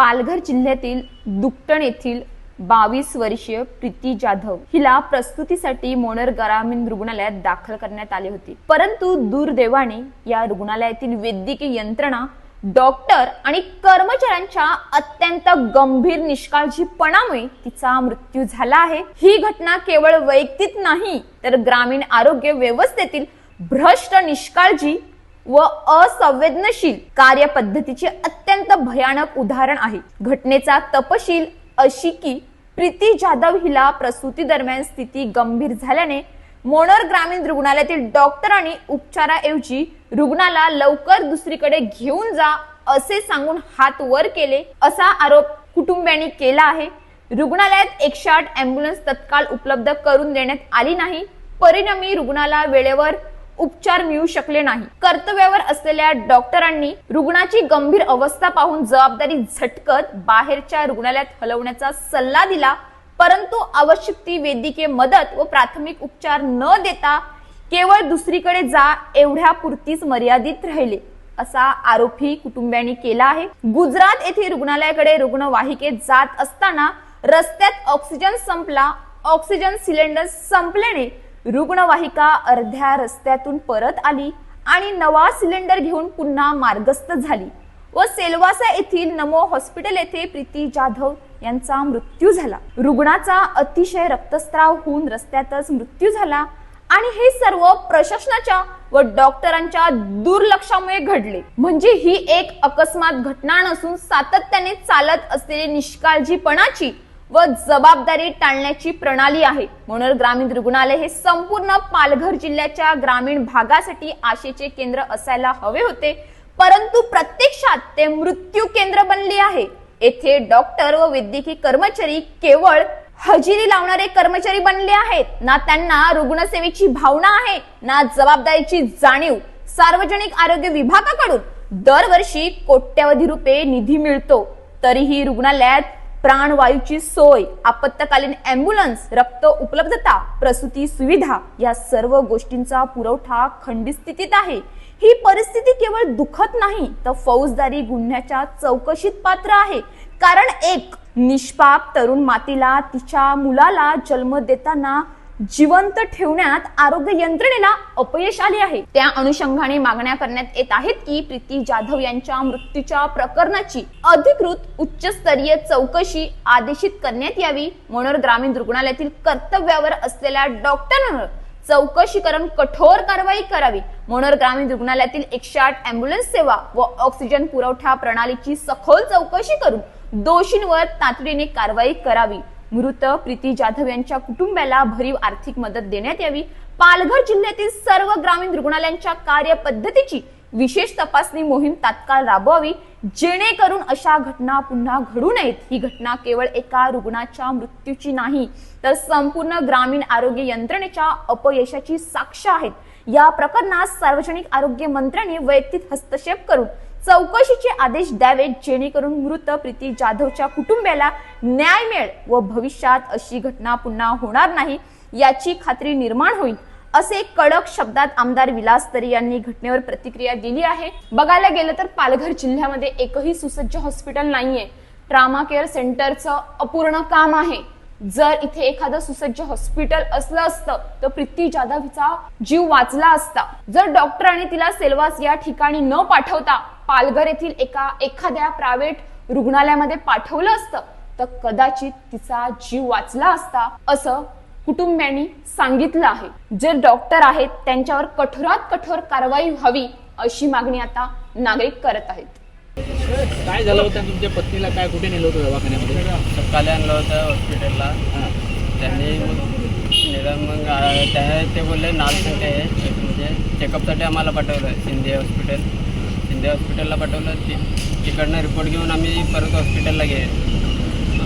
पालघर जिल्ह्यातील दुकटण येथील बावीस वर्षीय प्रीती जाधव हिला प्रस्तुतीसाठी मोनर ग्रामीण रुग्णालयात दाखल करण्यात आले होते. परंतु दुर्दैवाने या रुग्णालयातील वैद्यकीय यंत्रणा डॉक्टर आणि कर्मचाऱ्यांच्या अत्यंत गंभीर निष्काळजीपणामुळे तिचा मृत्यू झाला आहे. ही घटना केवळ वैयक्तिक नाही तर ग्रामीण आरोग्य व्यवस्थेतील भ्रष्ट निष्काळजी व असंवेदनशील कार्यपद्धतीचे अत्यंत भयानक उदाहरण आहे. घटनेचा तपशील अशी की प्रीती जाधव हिला प्रसूती दरम्यान स्थिती गंभीर झाल्याने मोनोर ग्रामीण रुग्णालयातील डॉक्टरांनी उपचाराऐवजी रुग्णाला लवकर दुसरीकडे घेऊन जा असे सांगून हात वर केले असा आरोप कुटुंबियांनी केला आहे. रुग्णालयात एकशे आठ अँब्युलन्स तत्काळ उपलब्ध करून देण्यात आली नाही. परिणामी रुग्णाला वेळेवर उपचार मिळू शकले नाही. कर्तव्यावर असलेल्या डॉक्टरांनी रुग्णाची गंभीर अवस्था पाहून जबाबदारी झटकत बाहेरच्या रुग्णालयात हलवण्याचा सल्ला दिला परंतु आवश्यक ती वैद्यकीय मदत व प्राथमिक उपचार न देता केवळ दुसरीकडे जा एवढ्या पुरतीच मर्यादित राहिले असा आरोपही कुटुंबियांनी केला आहे. गुजरात येथे रुग्णालयाकडे रुग्णवाहिकेत जात असताना रस्त्यात ऑक्सिजन संपला ऑक्सिजन सिलेंडर संपल्याने रुग्णवाहिका अर्ध्या रस्त्यातून परत आली आणि नवा सिलेंडर घेऊन पुन्हा मार्गस्थ झाली. व सेलवासा येथील नमो हॉस्पिटल येथे प्रीती जाधव यांचा मृत्यू झाला. रुग्णाचा अतिशय रक्तस्राव होऊन रस्त्यातच मृत्यू झाला आणि हे सर्व प्रशासनाच्या व डॉक्टरांच्या दुर्लक्षामुळे घडले. म्हणजे ही एक अकस्मात घटना नसून सातत्याने चालत असलेली निष्काळजीपणाची व जबाबदारी टाळण्याची प्रणाली आहे. म्हणून ग्रामीण रुग्णालय हे संपूर्ण पालघर जिल्ह्याच्या ग्रामीण भागासाठी आशेचे केंद्र असायला हवे होते. परंतु प्रत्यक्षात ते मृत्यू केंद्र बनले आहे. येथे डॉक्टर व वैद्यकीय कर्मचारी केवळ हजेरी लावणारे कर्मचारी बनले आहेत. ना त्यांना रुग्णसेवेची भावना आहे ना जबाबदारीची जाणीव. सार्वजनिक आरोग्य विभागाकडून दरवर्षी कोट्यवधी रुपये निधी मिळतो. तरीही रुग्णालयात प्राणवायूची सोय आपत्कालीन अँब्युलन्स रक्त उपलब्धता प्रसूती सुविधा या सर्व गोष्टींचा पुरवठा खंडित स्थितीत आहे. ही परिस्थिती केवळ दुखत नाही तर फौजदारी गुन्ह्याच्या चौकशीत पात्र आहे. कारण एक निष्पाप तरुण मातीला तिच्या मुलाला जन्म देताना जिवंत ठेवण्यात आरोग्य यंत्रणेला अपयश आले आहे. त्या अनुषंगाने मागण्या करण्यात येत आहेत की प्रीती जाधव यांच्या मृत्यूच्या प्रकरणाची अधिकृत उच्चस्तरीय चौकशी आदेशित करण्यात यावी. मनोर ग्रामीण रुग्णालयातील कर्तव्यावर असलेल्या डॉक्टरांवर चौकशी करून कठोर कारवाई करावी. मनोर ग्रामीण रुग्णालयातील एकशे आठ अँब्युलन्स सेवा व ऑक्सिजन पुरवठा प्रणालीची सखोल चौकशी करून दोषींवर तातडीने कारवाई करावी. मृत प्रीती जाधव यांच्या कुटुंबाला भरीव आर्थिक मदत देण्यात यावी. पालघर जिल्ह्यातील सर्व ग्रामीण रुग्णालयांच्या कार्यपद्धतीची विशेष तपासणी मोहीम तात्काळ राबवावी. जेणेकरून अशा घटना पुन्हा घडू नयेत. ही घटना केवळ एका रुग्णाच्या मृत्यूची नाही तर संपूर्ण ग्रामीण आरोग्य यंत्रणेच्या अपयशाची साक्ष आहेत. या प्रकरणात सार्वजनिक आरोग्य मंत्र्यांनी वैयक्तिक हस्तक्षेप करून चौकशीचे आदेश द्यावेत जेणेकरून मृत प्रीती जाधवच्या कुटुंबियाला न्याय मिळेल व भविष्यात अशी घटना पुन्हा होणार नाही याची खात्री निर्माण होईल असे कडक शब्दात आमदार विलास तरी यांनी घटनेवर प्रतिक्रिया दिली आहे. बघायला गेलं तर पालघर जिल्ह्यामध्ये एकही सुसज्ज हॉस्पिटल नाहीये. ट्रामा केअर सेंटरचं अपूर्ण काम आहे. जर इथे एखादं सुसज्ज हॉस्पिटल असलं असतं तर प्रीती जाधव हिचा जीव वाचला असता. जर डॉक्टरांनी तिला सेलवास या ठिकाणी न पाठवता पालघर येथील एका एखाद्या प्रायव्हेट रुग्णालयामध्ये पाठवलं असतं तर कदाचित तिचा जीव वाचला असता असं कुटुंबियांनी सांगितलं आहे. जे डॉक्टर आहेत त्यांच्यावर कठोरात कठोर कारवाई व्हावी अशी मागणी आता नागरिक करत आहेत. काय झालं होतं? तुमच्या पत्नीला काय कुठे नेलं होतं दवाखान्यामध्ये? सकाळी आणलं होतं हॉस्पिटलला. त्यांनी निदान मग त्या ते बोलले नाल संख्या आहे एक म्हणजे चेकअपसाठी आम्हाला पाठवलं शिंदे हॉस्पिटल शिंदे हॉस्पिटलला पाठवलं. ति तिकडनं रिपोर्ट घेऊन आम्ही परत हॉस्पिटलला गे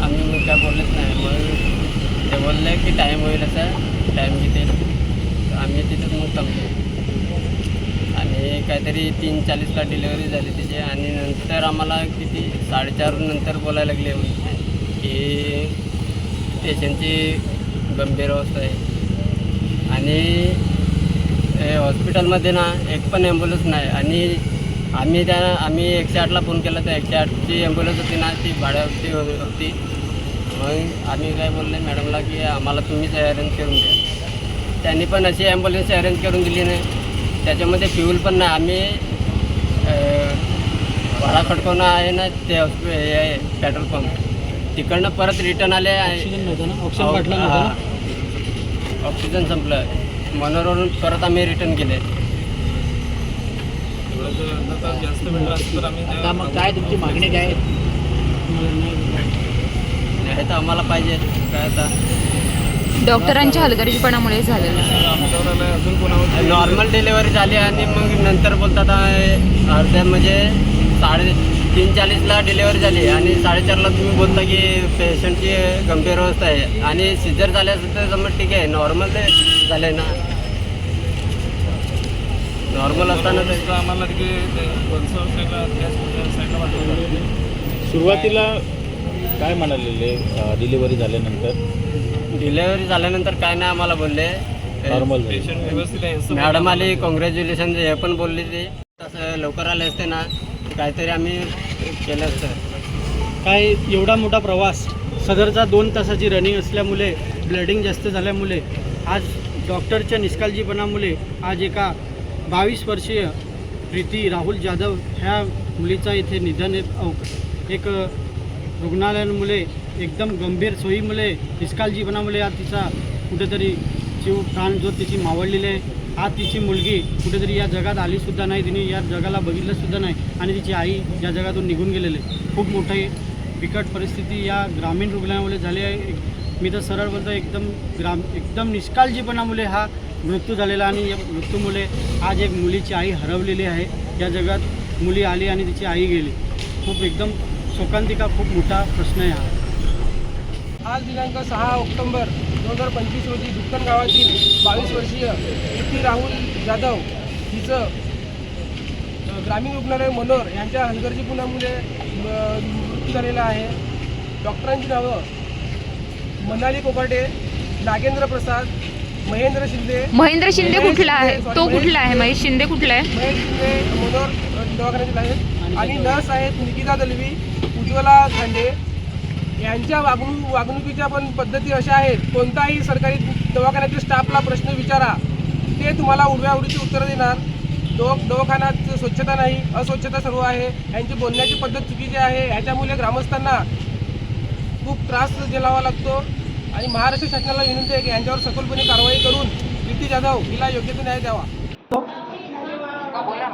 आम्ही मग काय बोललेच नाही. मग ते बोलले की टाईम होईल असं. टाईम किती आम्ही तिथंच मग थांबलो. आणि काहीतरी तीन चाळीसला डिलेवरी झाली तिची. आणि नंतर आम्हाला किती? साडेचार नंतर बोलायला लागले. की पेशंटची गंभीर अवस्था आहे. आणि हे हॉस्पिटलमध्ये ना एक पण ॲम्ब्युलन्स नाही. आणि आम्ही त्या आम्ही एकशे आठला फोन केला तर एकशे आठची ॲम्ब्युलन्स होती ना ती भाड्यावरती हो- होती. मग आम्ही काय बोलले मॅडमला की आम्हाला तुम्हीच अरेंज करून द्या. त्यांनी पण अशी ॲम्ब्युलन्स अरेंज करून दिली नाही. त्याच्यामध्ये फ्यूल पण नाही. आम्ही भाडा खडकवणं आहे ना ते हे पेट्रोल पंप तिकडनं परत रिटर्न आले ऑक्सिजन नव्हतं ना? ऑक्सिजन बाटला नव्हता आम्ही आता मग काय तुमची मागणी काय? नाही तर आम्हाला पाहिजे काय आता डॉक्टरांच्या हलगर्जीपणामुळे झालेलं आहे. नॉर्मल डिलेवरी झाली आणि मग नंतर बोलतात आहे, अर्ध्या म्हणजे साडे तीन चाळीसला डिलेवरी झाली आणि साडेचारला तुम्ही बोलता की पेशंटची गंभीर अवस्था आहे आणि सिजर झाल्यास तर समज ठीक आहे नॉर्मल ते झाले ना नॉर्मल असताना ते आम्हाला सुरुवातीला काय म्हणालेले डिलिव्हरी झाल्यानंतर? डिलेवरी झाल्यानंतर काय नाही आम्हाला बोलले. नॉर्मल झाली. व्यवस्थित आहे मॅडम आली कॉंग्रॅच्युलेशन हे पण बोलली ते. तसं लवकर आले असते ना काहीतरी आम्ही केलं असतं. काय एवढा मोठा प्रवास? सदरचा दोन तासाची रनिंग असल्यामुळे ब्लडिंग जास्त झाल्यामुळे आज डॉक्टरच्या निष्काळजीपणामुळे आज एका बावीस वर्षीय प्रीती राहुल जाधव ह्या मुलीचा इथे निधन एक अव- एक एकदम गंभीर सोयीमुळे निष्काळजीपणामुळे आज तिचा कुठेतरी जीव प्राण जो तिची मावळलेली आहे आज तिची मुलगी कुठेतरी या जगात आलीसुद्धा नाही तिने या जगाला बघितलंसुद्धा नाही आणि तिची आई या जगातून निघून गेलेली आहे. खूप मोठी बिकट परिस्थिती या ग्रामीण रुग्णालयामुळे झाली आहे. मी तर सरळ बोलतो एकदम ग्राम एकदम निष्काळजीपणामुळे हा मृत्यू झालेला आणि या मृत्यूमुळे आज एक मुलीची आई हरवलेली आहे. या जगात मुली आली आणि तिची आई गेली. खूप एकदम शोकांतिका खूप मोठा प्रश्न आहे हा. आज दिनांक सहा ऑक्टोंबर दोन हजार पंचवीस रोजी दुक्कन गावातील बावीस वर्षीय प्रीती राहुल जाधव हिचं ग्रामीण रुग्णालय मनोर यांच्या हलगर्जीपणामुळे अ, मृत्यू झालेला आहे. डॉक्टरांची नावं मनाली कोकाटे नागेंद्र प्रसाद महेंद्र शिंदे. महेंद्र शिंदे महेश कुठला आहे? शिंदे, तो कुठला आहे? महेश शिंदे कुठला आहे? महेश शिंदे मनोर अ, दवाखान्यातील आहेत. आणि नर्स आहेत निकिता दलवी उज्ज्वला खांडे यांच्या वागणू वागणुकीच्या पण पद्धती अशा आहेत. कोणताही सरकारी दवाखान्यातील स्टाफला प्रश्न विचारा. ते तुम्हाला उडव्याउडीची उत्तरं देणार. दव दवाखान्यात स्वच्छता नाही अस्वच्छता सर्व आहे. यांची बोलण्याची पद्धत चुकीची आहे. ह्याच्यामुळे ग्रामस्थांना खूप त्रास झेलावा लागतो. आणि महाराष्ट्र शासनाला विनंती आहे की यांच्यावर सखोलपणे कारवाई करून प्रीती जाधव हिला योग्य तो न्याय द्यावा.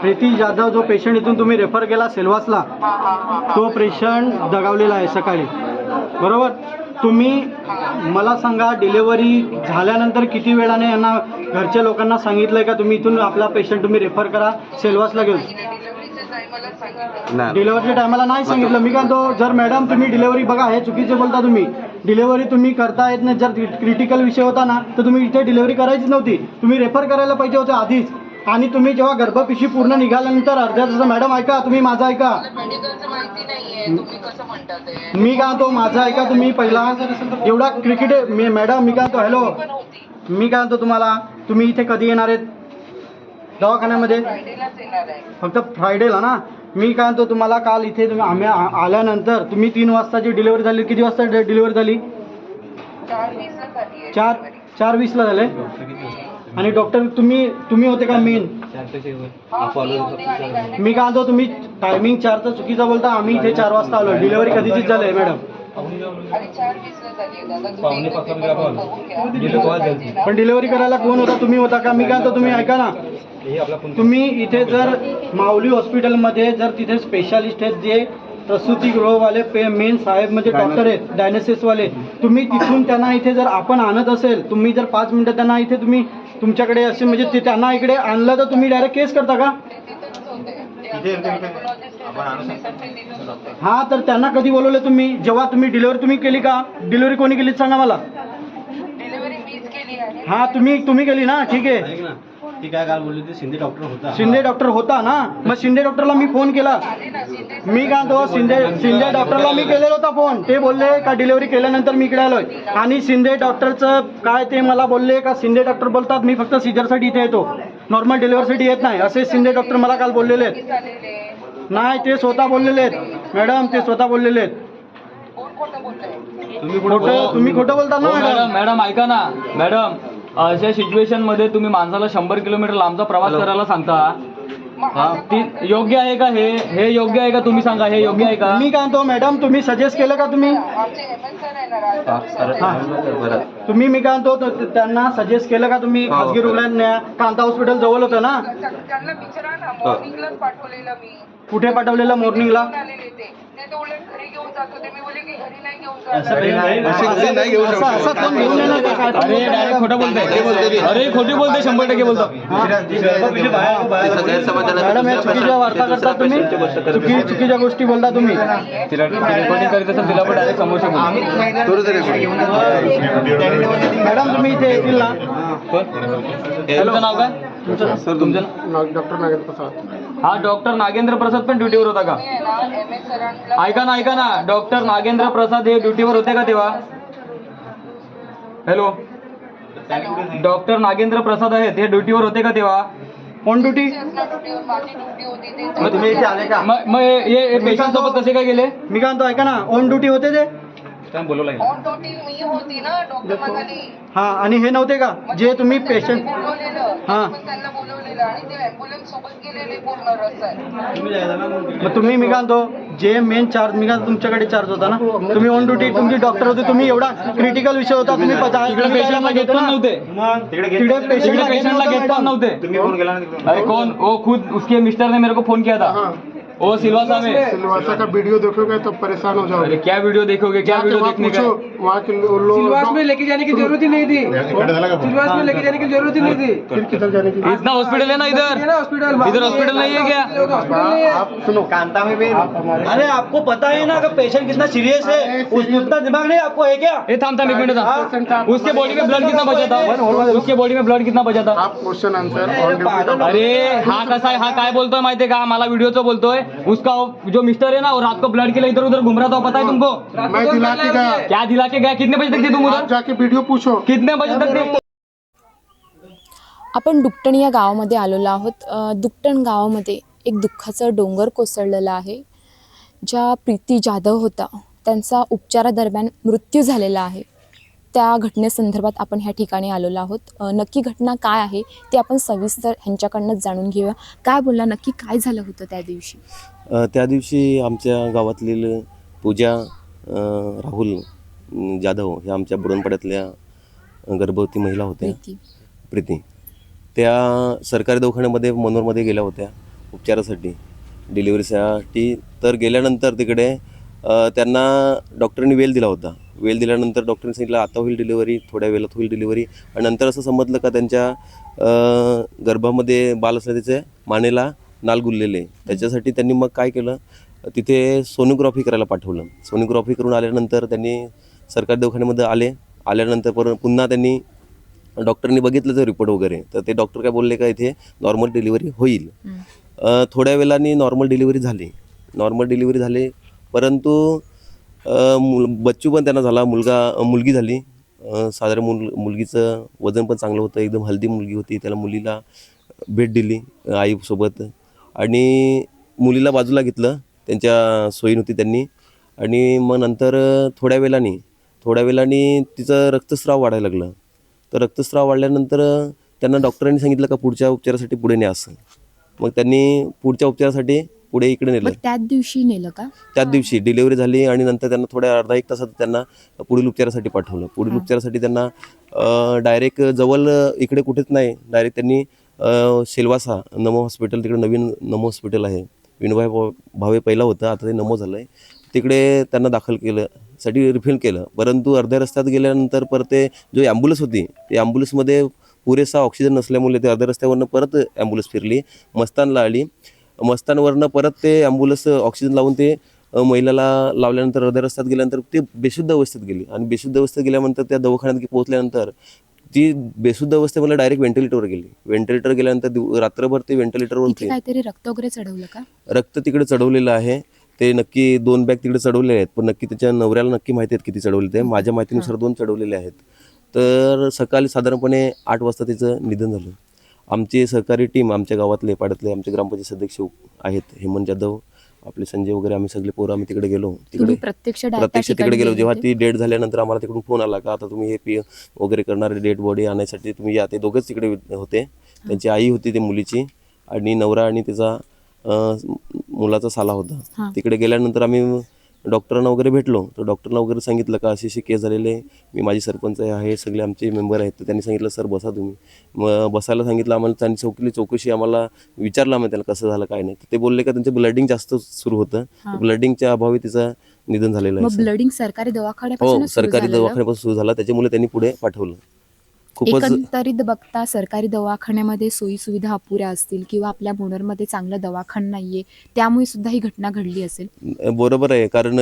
प्रीती जाधव जो पेशंट इथून तुम्ही रेफर केला सेल्वासला तो पेशंट दगावलेला आहे सकाळी. बरोबर? तुम्ही मला सांगा डिलेवरी झाल्यानंतर किती वेळाने यांना घरच्या लोकांना सांगितलंय का? तुम्ही इथून आपला पेशंट तुम्ही रेफर करा सेल्वासला घेऊन. डिलेवरीच्या टायमाला नाही सांगितलं. मी काय तो जर मॅडम तुम्ही डिलेवरी बघा हे चुकीचे बोलता तुम्ही. डिलेवरी तुम्ही करता येत नाही. जर क्रिटिकल विषय होता ना तर तुम्ही इथे डिलेवरी करायचीच नव्हती. तुम्ही रेफर करायला पाहिजे होते आधीच. आणि तुम्ही जेव्हा गर्भपिशी पूर्ण निघाल्यानंतर अर्ध्या तास मॅडम ऐका तुम्ही माझं ऐका. मी काय तो माझं ऐका तुम्ही पहिला एवढा क्रिकेट मी मॅडम मी काय तो हॅलो मी काय म्हणतो तुम्हाला तुम्ही इथे कधी येणार आहेत? दवाखान्यामध्ये? फक्त फ्रायडेला ना? मी काय म्हणतो तुम्हाला काल इथे तुम्ही आम्ही आ- आल्यानंतर तुम्ही तीन वाजताची डिलिव्हरी झाली. किती वाजता डिलिव्हरी झाली? चार चार वीसला झाले? आणि डॉक्टर तुम्ही तुम्ही होते का मेन मी काय म्हणतो तुम्ही टायमिंग चारचं चुकीचा बोलता. आम्ही इथे चार वाजता आलो डिलिव्हरी कधीचीच झाली मॅडम पण डिलिव्हरी करायला कोण होता? तुम्ही होता का? मी काय म्हणतो तुम्ही ऐका ना. तुम्ही इथे जर माऊली हॉस्पिटलमध्ये जर तिथे स्पेशालिस्ट आहेत जे प्रसूतीगृहवाले पे मेन साहेब म्हणजे डॉक्टर आहेत डायनेसिसवाले तुम्ही तिथून त्यांना इथे जर आपण आणत असेल तुम्ही जर पाच मिनिटं त्यांना इथे तुम्ही तुमच्याकडे असे म्हणजे ते त्यांना इकडे आणलं तर तुम्ही डायरेक्ट केस करता का? हा तर त्यांना कधी बोलवले तुम्ही? जेव्हा तुम्ही डिलिव्हरी तुम्ही केली का? डिलिव्हरी कोणी केली? सांगा मला. हा तुम्ही तुम्ही केली ना? ठीक आहे. ती काय काल बोलली ती शिंदे डॉक्टर होता. शिंदे डॉक्टर होता ना? मग शिंदे डॉक्टरला मी फोन केला. मी काय तो शिंदे शिंदे डॉक्टरला मी केलेला होता फोन ते बोलले का डिलिव्हरी केल्यानंतर मी इकडे आलोय. आणि शिंदे डॉक्टरचं काय ते मला बोलले का शिंदे डॉक्टर बोलतात? मी फक्त सिजरसाठी इथे येतो. नॉर्मल डिलिव्हरीसाठी येत नाही. असे शिंदे डॉक्टर मला काल बोललेले आहेत. नाही ते स्वतः बोललेले आहेत. मॅडम ते स्वतः बोललेले आहेत. तुम्ही खोटं तुम्ही खोटं बोलता ना हो मॅडम? मॅडम मॅडम ऐका ना. मॅडम अशा सिच्युएशनमध्ये तुम्ही माणसाला शंभर किलोमीटर लांबचा प्रवास करायला सांगता. हा, ती योग्य आहे का हे? हे योग्य आहे का? तुम्ही सांगा हे योग्य आहे का? मी काय म्हणतो मॅडम तुम्ही सजेस्ट केलं का तुम्ही? हा. तुम्ही मी काय म्हणतो त- त- त्यांना सजेस्ट केलं का तुम्ही? खासगी रुग्णालयात न्या कांता हॉस्पिटल जवळ होतं ना? त्यांना विचारा ना मॉर्निंगलाच पाठवलेलं मी. कुठे पाठवलेलं मॉर्निंगला आलेले ते. नाही तर उलट घरी घेऊन जात होते मी बोलले की घरी नाही घेऊन असं जात असं- असं कोण घेऊन येणार का? काय पण अरे बोलता डायरेक्ट? खोटं बोलते अरे खोटी बोलते शंभर टक्के बोलतो मॅडम हे चुकीच्या वार्ता करता तुम्ही चुकी चुकीच्या गोष्टी बोलता तुम्ही तिला रेकॉर्डिंग करीत असेल तिला पण डायरेक्ट समोर मॅडम तुम्ही इथे येतील ना तुमचं नाव काय तुमचं हा डॉक्टर नागेंद्र प्रसाद पण ड्युटीवर होता का? ऐका ना ऐका ना डॉक्टर नागेंद्र प्रसाद हे ड्युटीवर होते का तेव्हा? हॅलो डॉक्टर नागेंद्र प्रसाद आहेत हे ड्युटीवर होते का तेव्हा? ऑन ड्युटी ड्युटीवर माझी ड्युटी होती ते मग तुम्ही इथे आले का? मग मग हे- हे पेशंट सोबत कसे काय गेले? मी काय म्हणतो ऐका ना ऑन ड्युटी होते ते? बोलवलं ऑन ड्युटी मी होती ना डॉक्टर म्हणाली हा आणि हे नव्हते का? जे तुम्ही पेशंट बोलवलेलं हा. पण त्यांना बोलवलेलं आणि ते अँब्युलन्स सोबत गेलेले पूर्ण रस्त्यात मग. तुम्ही मी काय म्हणतो जे मेन चार्ज मी काय म्हणतो, तुमच्याकडे चार्ज होता ना? तुम्ही ऑन ड्युटी तुमची डॉक्टर होते तुम्ही एवढा क्रिटिकल विषय होता तुम्ही पता- तिकडे तुम्ही पेशंटला घेत पण नव्हते. तिकडे तिकडे पेशंटला पेशंटला घेत पण नव्हते अरे कौन वो खुद उसके मिस्टर ने मेरे को फोन किया था. ओ सिलवासा में। सिलवासा का वीडियो देखोगे तो परेशान हो अरे जाओगे क्या वीडियो देखोगे? क्या वीडियो देखने का? पूछो वहाँ के लोग सिलवास में लेके जाने की जरूरत ही नहीं थी। सिलवास में लेके जाने की जरूरत ही नहीं थी। फिर किधर जाने की? इतना हॉस्पिटल है ना ये इधर हॉस्पिटल इधर हॉस्पिटल नहीं है क्या? हॉस्पिटल नहीं है। आप सुनो। अरे आपको पता है ना कि पेशेंट कितना सीरियस है उस- उतना दिमाग नहीं आपको है क्या? ए थाम थाम एक मिनट उसके बॉडी में ब्लड कितना बचा था? उसके बॉडी में ब्लड कितना बचा था? आप क्वेश्चन आंसर अरे हा कसा आहे हा काय बोलतोय माहितीये का? मला व्हिडिओचं बोलतोय। उसका जो मिस्टर है ना वो रात को ब्लड के लिए इधर उधर घूम रहा था पता है तुमको? मैं दिला के गया। क्या दिला के गया? कितने बजे तक थे तुम उधर? जाके वीडियो पूछो। कितने बजे तक थे? आपण दुकटण या गावामध्ये आलेलो आहोत. दुकटण गावामध्ये एक दुःखाचं डोंगर कोसळलेलं आहे. ज्या प्रीती जाधव होता त्यांचा उपचारादरम्यान मृत्यू झालेला आहे. त्या घटनेसंदर्भात आपण ह्या ठिकाणी आलेलो आहोत. नक्की घटना काय आहे ते आपण सविस्तर ह्यांच्याकडनंच जाणून घेऊया. काय बोलला नक्की काय झालं होतं त्या दिवशी? त्या दिवशी आमच्या गावातील पूजा राहुल जाधव ह्या आमच्या बुडणपाड्यातल्या अ, गर्भवती महिला होत्या. प्रीती. त्या सरकारी दवाखान्यामध्ये मनोरमध्ये गेल्या होत्या उपचारासाठी. डिलिव्हरीसाठी. तर गेल्यानंतर तिकडे त्यांना डॉक्टरांनी वेल दिला होता. वेल दिल्यानंतर डॉक्टरांनी सांगितलं आता होईल डिलिव्हरी थोड्या वेळात होईल डिलिव्हरी. आणि नंतर असं समजलं का त्यांच्या गर्भामध्ये बाल असल्या त्याचे मानेला नाल गुललेले. त्याच्यासाठी त्यांनी मग काय केलं? तिथे सोनोग्राफी करायला पाठवलं. सोनोग्राफी करून आल्यानंतर त्यांनी सरकारी दवाखान्यामध्ये आले. आल्यानंतर पर पुन्हा त्यांनी डॉक्टरनी बघितलं तर रिपोर्ट वगैरे. तर ते डॉक्टर काय बोलले का इथे नॉर्मल डिलिव्हरी होईल. थोड्या वेळाने नॉर्मल डिलिव्हरी झाली. नॉर्मल डिलिव्हरी झाली. परंतु मुल बच्चू पण त्यांना झाला मुलगा मुलगी झाली. साधारण मुल मुलगीचं वजन पण चांगलं होतं एकदम हल्दी मुलगी होती. त्याला मुलीला भेट दिली आईसोबत आणि मुलीला बाजूला घेतलं त्यांच्या सोयीनुती त्यांनी. आणि मग नंतर थोड्या वेळाने थोड्या वेळाने तिचं रक्तस्राव वाढायला लागलं. तर रक्तस्राव वाढल्यानंतर त्यांना डॉक्टरांनी सांगितलं का पुढच्या उपचारासाठी पुढे न्या असं. मग त्यांनी पुढच्या उपचारासाठी पुढे इकडे नेलं. मग त्याच दिवशी नेलं का? त्याच दिवशी डिलिव्हरी झाली आणि नंतर त्यांना थोड्या अर्धा एक तासात त्यांना पुढील उपचारासाठी पाठवलं. पुढील उपचारासाठी त्यांना डायरेक्ट जवळ इकडे कुठेच नाही. डायरेक्ट त्यांनी सेल्वासा नमो हॉस्पिटल तिकडे नवीन नमो हॉस्पिटल आहे. विनोभाई भाव- भावे पहिला होतं आता ते नमो झालं आहे तिकडे त्यांना दाखल केलं साठी रिफिल केलं. परंतु अर्ध्या रस्त्यात गेल्यानंतर परत ते जो ॲम्ब्युलन्स होती ते ॲम्ब्युलन्समध्ये पुरेसा ऑक्सिजन नसल्यामुळे ते अर्ध्या रस्त्यावरनं परत ॲम्ब्युलन्स फिरली. मस्तानला आली. मस्तानवरनं परत ते ॲम्ब्युलन्स ऑक्सिजन लावून ते महिलाला लावल्यानंतर अर्ध्या रस्त्यात गेल्यानंतर ते बेशुद्ध अवस्थेत गेली. आणि बेशुद्ध अवस्थेत गेल्यानंतर त्या दवाखान्यात पोहोचल्यानंतर ती बेशुद्ध अवस्थेमध्ये डायरेक्ट व्हेंटिलेटरवर गेली. व्हेंटिलेटर गेल्यानंतर रात्रभर ते व्हेंटिलेटरवर होते काहीतरी रक्त वगैरे चढवलं का? रक्त तिकडे चढवलेलं आहे. ते नक्की दोन बॅग तिकडे चढवलेले आहेत. पण नक्की त्याच्या नवऱ्याला नक्की माहिती आहेत किती चढवले ते माझ्या माहितीनुसार दोन चढवलेले आहेत. तर सकाळी साधारणपणे आठ वाजता तिचं निधन झालं. आमची सहकारी टीम आमच्या गावातले पाड्यातले आमचे ग्रामपंचायत सदस्य आहेत हेमंत जाधव आपले संजय वगैरे आम्ही सगळे पोरं आम्ही तिकडे गेलो. तिकडे प्रत्यक्ष प्रत्यक्ष तिकडे गेलो. जेव्हा? ती डेट झाल्यानंतर आम्हाला तिकडून फोन आला का आता तुम्ही हे पी वगैरे करणारे डेड बॉडी आणण्यासाठी तुम्ही या. ते दोघंच तिकडे होते. त्यांची आई होती ते मुलीची आणि नवरा आणि तिचा अं, मुलाचा साला. होता. तिकडे गेल्यानंतर आम्ही डॉक्टरांना वगैरे भेटलो तर डॉक्टरांना वगैरे सांगितलं का अशी अशी केस झालेले. मी माझी सरपंच आहे हे सगळे आमचे मेंबर आहेत. तर त्यांनी सांगितलं सर बसा तुम्ही. मग बसायला सांगितलं आम्हाला त्यांनी चौकीली चौकशी आम्हाला विचारलं आम्ही त्याला कसं झालं काय नाही. तर ते बोलले का त्यांचं ब्लडिंग जास्त सुरू होतं. ब्लडिंगच्या अभावी तिचं निधन झालेलं आहे. ब्लडिंग सरकारी हो दवाखान्यापासून सरकारी दवाखान्यापासून सुरू झाला. त्याच्यामुळे त्यांनी पुढे पाठवलं. एकंदरीत बघता सरकारी दवाखान्यामध्ये सोयी सुविधा अपुऱ्या असतील किंवा आपल्या मोनरमध्ये चांगलं दवाखाना नाहीये त्यामुळे सुद्धा ही घटना घडली असेल? बरोबर आहे. कारण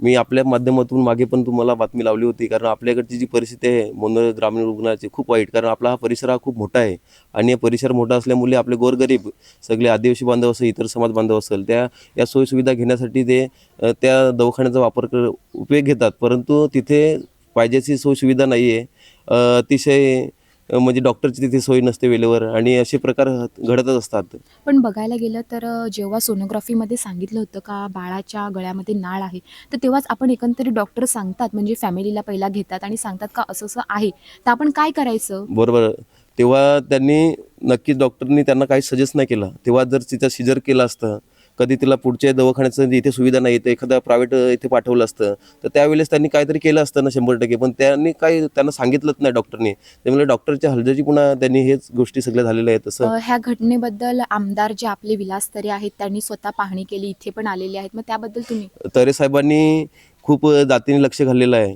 मी आपल्या माध्यमातून मागे पण तुम्हाला बातमी लावली होती. कारण आपल्याकडची जी परिस्थिती आहे मोनोर ग्रामीण रुग्णाची खूप वाईट. कारण आपला हा परिसर हा खूप मोठा आहे. आणि हा परिसर मोठा असल्यामुळे आपले गोरगरीब सगळे आदिवासी बांधव असेल इतर समाज बांधव असेल त्या या सोयीसुविधा घेण्यासाठी ते त्या दवाखान्याचा वापर कर उपयोग घेतात. परंतु तिथे पाहिजेची सोयीसुविधा नाही आहे अतिशय म्हणजे डॉक्टरची तिथे सोय नसते वेळेवर आणि असे प्रकार घडतच असतात. पण बघायला गेलं तर जेव्हा सोनोग्राफीमध्ये सांगितलं होतं का बाळाच्या गळ्यामध्ये नाळ आहे तर तेव्हाच आपण एकंदरीत डॉक्टर सांगतात म्हणजे फॅमिलीला पहिला घेतात आणि सांगतात का असं असं आहे तर आपण काय करायचं? बरोबर. तेव्हा त्यांनी नक्कीच डॉक्टरनी त्यांना काही सजेस्ट नाही केलं. तेव्हा जर तिचं सिजर केलं असतं कधी तिला पुढच्या दवाखान्याचं इथे सुविधा नाही तर एखादा प्रायव्हेट इथे पाठवलं असतं. तर त्यावेळेस त्यांनी काहीतरी केलं असतं ना शंभर टक्के. पण त्यांनी काही त्यांना सांगितलंच नाही डॉक्टरनी त्यामुळे डॉक्टरच्या हलगर्जी पुन्हा त्यांनी हेच गोष्टी सगळ्या झालेल्या आहेत तसं. ह्या घटनेबद्दल आमदार जे आपले विलासतरे आहेत त्यांनी स्वतः पाहणी केली इथे पण आलेले आहेत. मग त्याबद्दल तुम्ही? तरे साहेबांनी खूप जातीने लक्ष घातलेलं आहे.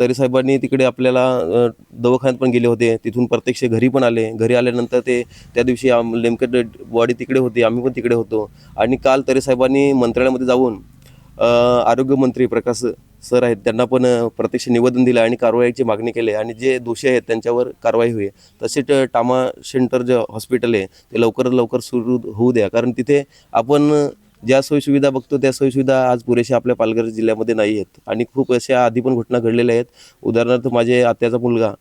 तरी साहेबांनी तिकडे आपल्याला दवाखान्यात पण गेले होते. तिथून प्रत्यक्ष घरी पण आले. घरी आल्यानंतर ते त्या दिवशी आम नेमकं बॉडी तिकडे होती. आम्ही पण तिकडे होतो. आणि काल तरी साहेबांनी मंत्रालयामध्ये जाऊन आरोग्यमंत्री प्रकाश सर आहेत त्यांना पण प्रत्यक्ष निवेदन दिलं आणि कारवाईची मागणी केली. आणि जे दोषी आहेत त्यांच्यावर कारवाई होईल. तसेच टामा सेंटर जे हॉस्पिटल आहे ते लवकरात लवकर सुरू होऊ द्या. कारण तिथे आपण ज्या सोयीसुविधा बघतो त्या सोयीसुविधा आज पुरेशा आपल्या पालघर जिल्ह्यामध्ये नाही आहेत. आणि खूप अशा आधी पण घटना घडलेल्या आहेत. उदाहरणार्थ माझे आत्याचा मुलगा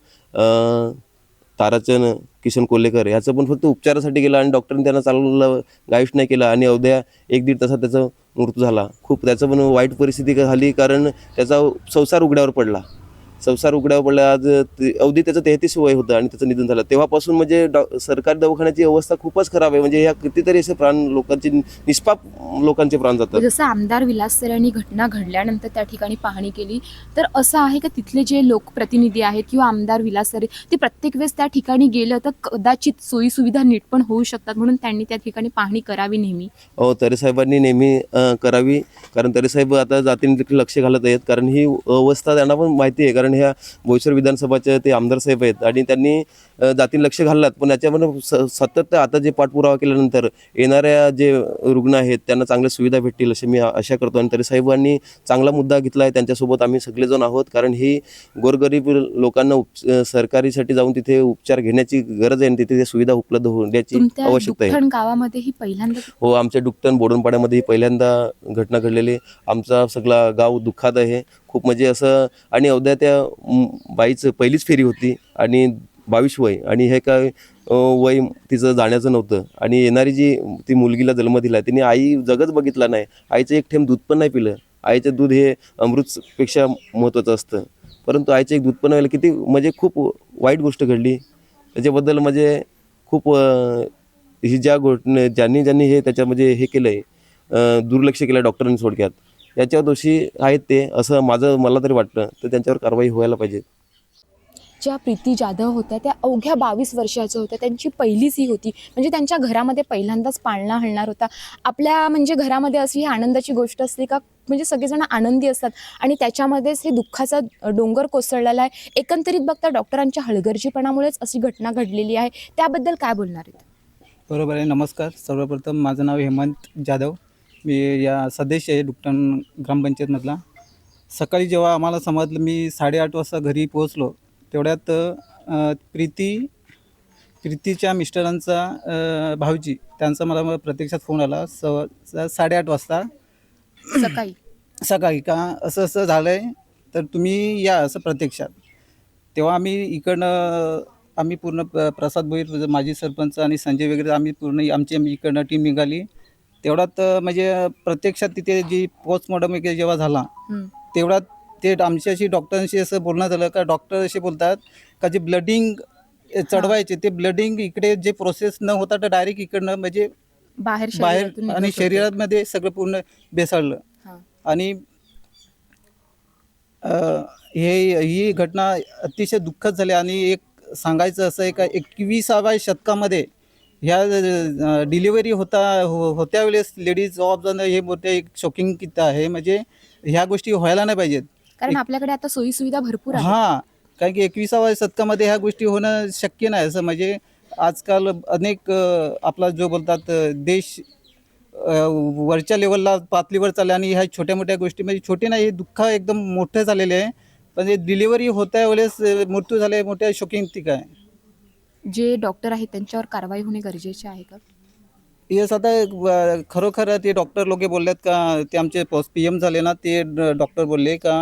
ताराचंद किशन कोल्हेकर ह्याचं पण फक्त उपचारासाठी गेला आणि डॉक्टरने त्यांना चालवलं गाईड नाही केलं आणि अवध्या एक दीड तासात त्याचा मृत्यू झाला. खूप त्याचं पण वाईट परिस्थिती झाली कारण त्याचा संसार उघड्यावर पडला. संसार उघड्यावर पडला. आज अवधी त्याचं तेहतीस वय होतं आणि त्याचं निधन झालं. तेव्हापासून म्हणजे डॉ सरकारी दवाखान्याची अवस्था खूपच खराब आहे. म्हणजे ह्या कितीतरी असे प्राण लोकांचे निष्पाप लोकांचे प्राण जातात. जसं आमदार विलासतर यांनी घटना घडल्यानंतर त्या ठिकाणी पाहणी केली तर असं आहे का तिथले जे लोकप्रतिनिधी आहेत किंवा आमदार विलासतरे ते प्रत्येक वेळेस त्या ठिकाणी गेलं तर कदाचित सोयी सुविधा नीट पण होऊ शकतात म्हणून त्यांनी त्या ठिकाणी पाहणी करावी नेहमी? हो तरे साहेबांनी नेहमी करावी. कारण तरे साहेब आता जातीने देखील लक्ष घालत आहेत. कारण ही अवस्था त्यांना पण माहिती आहे. कारण ह्या बोईसर विधानसभाचे ते आमदार साहेब आहेत आणि त्यांनी जातीने लक्ष घाललात. पण याच्यामध्ये स सतत आता जे पाठपुरावा केल्यानंतर येणाऱ्या जे रुग्ण आहेत त्यांना चांगल्या सुविधा भेटतील असे मी आशा करतो. आणि तरी साहेबांनी चांगला मुद्दा घेतला आहे त्यांच्यासोबत आम्ही सगळेजण आहोत. कारण ही गोरगरीब लोकांना उप सरकारीसाठी जाऊन तिथे उपचार घेण्याची गरज आहे आणि तिथे सुविधा उपलब्ध होण्याची आवश्यकता आहे. गावामध्ये ही पहिल्यांदा हो आमच्या डुकटन बोडणपाड्यामध्ये ही पहिल्यांदा घटना घडलेली. आमचा सगळा गाव दुःखात आहे. खूप म्हणजे असं आणि अवद्या त्या बाईचं पहिलीच फेरी होती आणि बावीस वय आणि हे काय वय तिचं जाण्याचं नव्हतं. आणि येणारी जी ती मुलगीला जन्म दिला तिने आई जगच बघितला नाही. आईचं एक थेंब दूध पण नाही पिलं. आईचं दूध हे अमृतपेक्षा महत्त्वाचं असतं. परंतु आईचं एक दूध पण व्हायला किती म्हणजे खूप वाईट गोष्ट घडली. त्याच्याबद्दल म्हणजे खूप ही ज्या गोष्ट ज्यांनी ज्यांनी हे त्याच्यामध्ये म्हणजे हे केलं आहे दुर्लक्ष केलं डॉक्टरांनी थोडक्यात. याच्यावर दोषी आहेत ते असं माझं मला तरी वाटतं तर त्यांच्यावर कारवाई व्हायला पाहिजे. ज्या प्रीती जाधव होत्या त्या अवघ्या बावीस वर्षाच्या होत्या. त्यांची पहिलीच ही होती. म्हणजे त्यांच्या घरामध्ये पहिल्यांदाच पाळणा हलणार होता. आपल्या म्हणजे घरामध्ये अशी ही आनंदाची गोष्ट असते का म्हणजे सगळेजण आनंदी असतात. आणि त्याच्यामध्येच हे दुःखाचा डोंगर कोसळलेला आहे. एकंदरीत बघता डॉक्टरांच्या हलगर्जीपणामुळेच अशी घटना घडलेली आहे. त्याबद्दल काय बोलणार आहेत? बरोबर आहे. नमस्कार. सर्वप्रथम माझं नाव हेमंत जाधव. मी या सदस्य आहे डुकटन ग्रामपंचायतमधला. सकाळी जेव्हा आम्हाला समजलं मी साडेआठ वाजता घरी पोहोचलो तेवढ्यात प्रीती प्रीतीच्या मिस्टरांचा भाऊजी त्यांचा मला प्रत्यक्षात फोन आला सा- साडेआठ वाजता. सकाळी. सकाळी का असं असं झालं आहे तर तुम्ही या असं प्रत्यक्षात. तेव्हा आम्ही इकडनं आम्ही पूर्ण प्रसाद भोईर माजी सरपंच आणि संजय वगैरे आम्ही पूर्ण आमची आम्ही इकडनं टीम निघाली. तेवढ्यात म्हणजे प्रत्यक्षात तिथे जी पोस्टमॉर्टम वगैरे जेव्हा झाला. तेवढ्यात ते आमच्याशी डॉक्टरांशी असं बोलणं झालं का डॉक्टर असे बोलतात का जे ब्लडिंग चढवायचे ते ब्लडिंग इकडे जे प्रोसेस न होता तर डायरेक्ट इकडनं म्हणजे बाहेर बाहेर आणि. शरीरामध्ये सगळं पूर्ण बेसाळलं. आणि हे ही घटना अतिशय दुःखद झाली आणि एक सांगायचं असं आहे का एकविसाव्या शतकामध्ये ह्या डिलिव्हरी होता हो होत्या वेळेस लेडीज ऑफ जाणं हे मोठे एक शॉकिंग किती आहे. म्हणजे ह्या गोष्टी व्हायला नाही पाहिजेत. कारण आपल्याकडे आता सोयी सुविधा भरपूर हां. कारण की एकविसाव्या शतकामध्ये ह्या गोष्टी होणं शक्य नाही. असं म्हणजे आजकाल अनेक अ, आपला जो बोलतात अ, देश अ, वरच्या लेवलला पातळीवर चालले आणि ह्या छोट्या मोठ्या गोष्टी म्हणजे छोटे नाही हे दुःख एकदम मोठं झालेले आहे. पण हे डिलिव्हरी होत्या वेळेस अ, मृत्यू झाले मोठ्या शोकिंग ती काय? जे डॉक्टर आहेत त्यांच्यावर कारवाई होणे गरजेचे आहे का? येस आता अ, खरोखर ते डॉक्टर लोक बोललेत का ते आमचे पोस्ट पी एम झाले ना ते ड- डॉक्टर बोलले का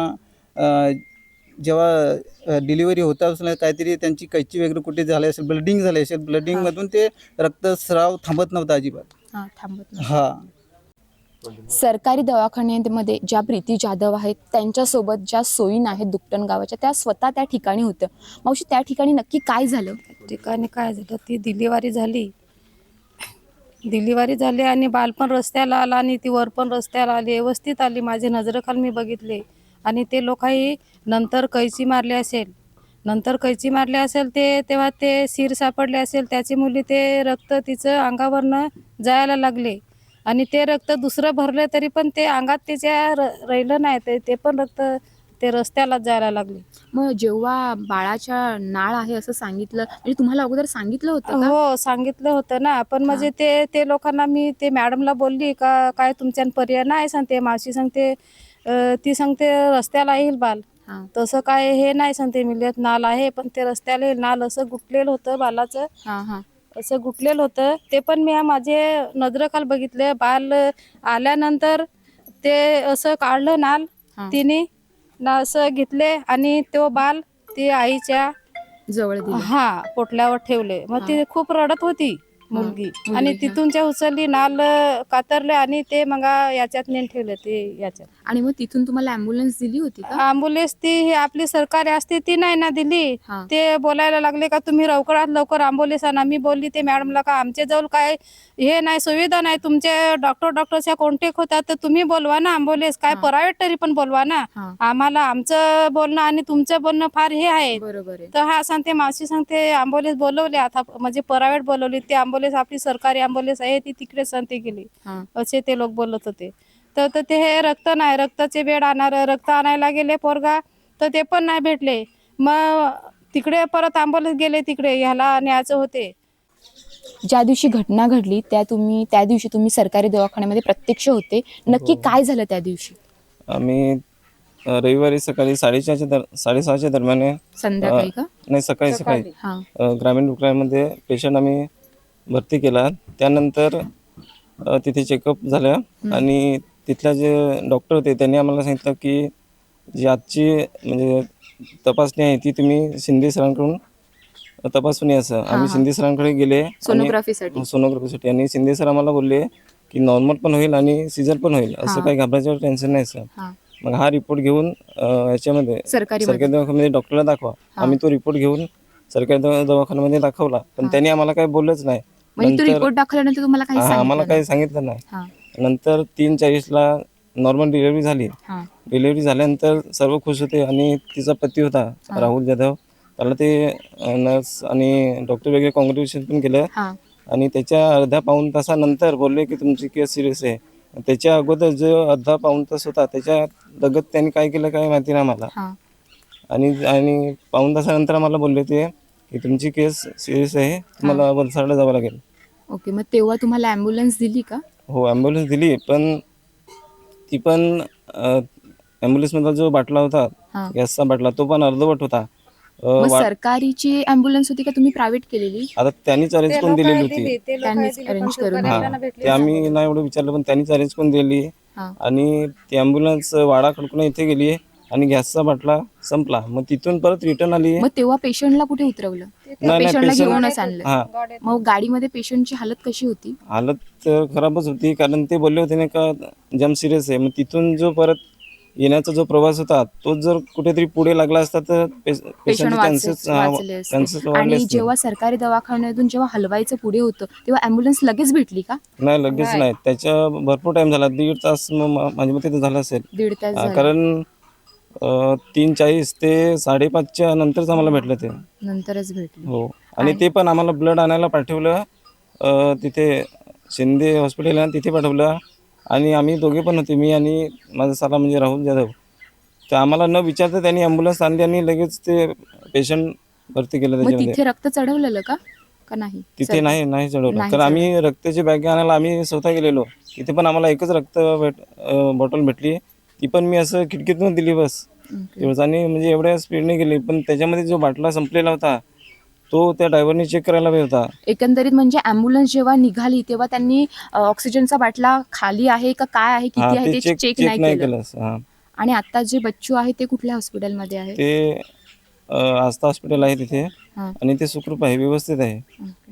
अ, जेव्हा डिलिव्हरी होता असेल काहीतरी त्यांची कैची वगैरे कुठे झाली असेल ब्लडिंग झाली असेल ब्लडिंगमधून ते रक्तस्राव थांबत नव्हता अजिबात. हां थांबत नाही हां. सरकारी दवाखान्यामध्ये ज्या प्रीती जाधव आहेत त्यांच्यासोबत ज्या सोयी आहेत दुकटन गावाच्या त्या स्वतः त्या ठिकाणी होत्या. मावशी त्या ठिकाणी नक्की काय झालं? ठिकाणी काय झालं? ती डिलिव्हरी झाली. डिलिव्हरी झाली आणि बाल पण रस्त्याला आला आणि ती वर पण रस्त्याला आली व्यवस्थित आली. माझे नजरेखाल मी बघितले. आणि ते लोकही नंतर कैची मारले असेल. नंतर कैची मारले असेल ते तेव्हा ते सीर सापडले असेल. त्याची मुली ते रक्त तिचं अंगावरनं जायला लागले. आणि ते रक्त दुसरं भरलं तरी पण ते अंगात तिच्या र राहिलं नाही ते ते पण रक्त ते रस्त्याला जायला लागले. मग जेव्हा बाळाच्या नाळ आहे असं सांगितलं म्हणजे तुम्हाला अगोदर सांगितलं होतं का? हो सांगितलं होतं ना. पण म्हणजे ते ते लोकांना मी ते मॅडमला बोलली का काय तुमच्यान पर्याय नाही सांगते मावशी सांगते अं, ती सांगते रस्त्याला येईल बाल. हां. तसं काय हे नाही सांगते मिळत नाल आहे पण ते रस्त्याला येईल. नाल असं गुटलेलं होतं बालाचं. हां हां. असं गुटलेलं होतं. ते पण मी माझे नजरेखाल बघितले. बाल आल्यानंतर ते असं काढलं नाल. तिने ना असं घेतले आणि तो बाल ती आईच्या जवळ हा पोटल्यावर ठेवले. मग ती खूप रडत होती. मुलगी आणि हा. तिथूनच्या उचलली नाल कातरले आणि ते मग याच्यात नेऊन ठेवले ते याच्यात. आणि मग तिथून तुम्हाला ॲम्ब्युलन्स दिली होती का? अँब्युलन्स ती ही आपली सरकारी असते ती नाही ना दिली. हां. ते बोलायला लागले का तुम्ही लवकरात लवकर अँब्युलन्स आणा. मी बोलली ते मॅडमला का आमच्या जवळ काय हे नाही सुविधा नाही. तुमचे डॉक्टर डॉक्टरच्या कॉन्टॅक्ट होतात तर तुम्ही बोलवा ना अँब्युलन्स काय हां. प्रायव्हेट तरी पण बोलवा ना. हां. आम्हाला आमचं बोलणं आणि तुमचं बोलणं फार हे आहे. बरोबर आहे. तर हा सांगते मावशी सांगते अँब्युलन्स बोलवले आता म्हणजे प्रायव्हेट बोलवली ती अँब्युलन्स आपली सरकारी अँब्युलन्स आहे ती तिकडे सांगते गेली. हां. असे ते लोक बोलत होते. तर तर ते हे रक्त नाही रक्ताचे बेड आणणार रक्त आणायला गेले पोरगा तर ते पण नाही भेटले. मग तिकडे परत अँब्युलन्स गेले तिकडे ह्याला न्यायचं होते. ज्या दिवशी घटना घडली त्या तुम्ही त्या दिवशी तुम्ही सरकारी दवाखान्यामध्ये प्रत्यक्ष होते. नक्की काय झालं त्या दिवशी? आम्ही अ, रविवारी सकाळी साडेचारच्या दर साडेसहाच्या दरम्यान. संध्याकाळी का? नाही सकाळी सकाळी. हां. अ, ग्रामीण रुग्णालयामध्ये पेशंट आम्ही भरती केला. त्यानंतर अ, तिथे चेकअप झालं. आणि तिथल्या जे डॉक्टर होते त्यांनी आम्हाला सांगितलं की जी आजची म्हणजे तपासणी आहे ती तुम्ही शिंदे सरांकडून तपासून या असं आम्ही. शिंदे सरांकडे गेले आणि- सोनोग्राफीसाठी सोनोग्राफीसाठी आणि शिंदे सर आम्हाला बोलले की नॉर्मल पण होईल आणि सिजर पण होईल. असं. काही घाबरायचं टेन्शन नाही सर. हां. मग हा रिपोर्ट घेऊन अ, याच्यामध्ये सरकारी सरकारी दवाखान्यामध्ये डॉक्टरला दाखवा. आम्ही तो रिपोर्ट घेऊन सरकारी दवा- दवाखान्यामध्ये दाखवला. पण त्यांनी आम्हाला काही बोललंच नाही. म्हणजे तो रिपोर्ट दाखवल्यानंतर तुम्हाला काही हा, आम्हाला सांगितलं काही नाही? सांगितलं नाही. हां. नंतर तीन चाळीसला नॉर्मल डिलिव्हरी झाली. हां. डिलिव्हरी झाल्यानंतर सर्व खुश होते आणि तिचा पती होता. राहुल जाधव. त्याला ते नर्स आणि डॉक्टर वगैरे कॉंग्रॅच्युलेशन पण केलं. हां. आणि त्याच्या अर्ध्या पाऊण तासानंतर बोलले की तुमची केस सिरियस आहे. त्याच्या अगोदर जो अर्धा पाऊण तास होता त्याच्या लगत त्यांनी काय केलं काय माहिती नाही मला हां. आणि आणि पाऊण तासानंतर आम्हाला बोलले ते की तुमची केस सिरियस आहे तुम्हाला वलसाडला जावं लागेल. ओके मग तेव्हा तुम्हाला ॲम्ब्युलन्स दिली का? हो ॲम्ब्युलन्स दिली पण ती पण ॲम्ब्युलन्समधला जो बाटला होता हां. गॅसचा बाटला तो पण अर्धवट होता. अ, मग वा- सरकारीची ॲम्ब्युलन्स होती का तुम्ही प्रायव्हेट केलेली? आता त्यांनीच अरेंज करून दिलेली दिली, होती. त्यांनीच arrange पण करून हा. ते आम्ही नाही एवढं विचारलं पण त्यांनीच अरेंज करून दिली हां. आणि ती ॲम्ब्युलन्स वाडा खडकून इथे गेली आणि गॅसचा बाटला संपला. मग तिथून परत रिटर्न आली. मग तेव्हा पेशंटला कुठे उतरवलं? नाही, पेशंटला patient- घेऊनच आणलं. हा. मग गाडीमध्ये पेशंटची हालत कशी होती? हालत अ, खराबच होती कारण ते बोलले होते नाही का जम सिरियस आहे. मग तिथून जो परत येण्याचा जो प्रवास होता तो जर कुठेतरी पुढे लागला असता तर पेशंट पेशंटचे चान्सेस वाचले चान्सेस असते. वाढले आणि असते जेव्हा सरकारी दवाखान्यातून जेव्हा हलवायचं पुढे होतं तेव्हा ॲम्ब्युलन्स लगेच भेटली का? नाही लगेच नाही. त्याच्या भरपूर टाइम झाला. दीड तास म- म- माझ्या मते ते झालं असेल. दीड तास अ, झाला. कारण अ, तीन चाळीस ते साडेपाचच्या नंतरच आम्हाला भेटलं ते. नंतरच भेटली. हो. आणि ते पण आम्हाला ब्लड आणायला पाठवलं अ, तिथे शिंदे हॉस्पिटल आहे ना तिथे पाठवलं. आणि आम्ही दोघे पण होते मी आणि माझा साला म्हणजे राहुल जाधव. तर आम्हाला न विचारता त्यांनी ॲम्ब्युलन्स आणली आणि लगेच ते पेशंट भरती केलं मग त्याच्यामध्ये. तिथे रक्त चढवलेलं का? का नाही? तिथे नाही नाही चढवलं. कारण आम्ही रक्ताची बॅग आणायला आम्ही स्वतः गेलेलो. तिथे पण आम्हाला एकच रक्त भेट बॉटल भेटली. ती पण मी असं खिडकीतून दिली बस. तेवढंच आणि म्हणजे एवढ्या स्पीडने गेली पण त्याच्यामध्ये जो बाटला संपलेला होता तो त्या ड्रायव्हरने चेक करायला हवा होता. एकंदरीत म्हणजे ॲम्ब्युलन्स जेव्हा निघाली तेव्हा त्यांनी अ, ऑक्सिजनचा बाटला खाली आहे का काय आहे हा किती आहे ते ते चेक नाही केलं. हा. आणि आता जे बच्चू आहे ते कुठल्या हॉस्पिटलमध्ये आहे? ते अ, आस्था हॉस्पिटल आहे तिथे. हा. आणि ते सुखरूप आहे व्यवस्थित आहे. ओके.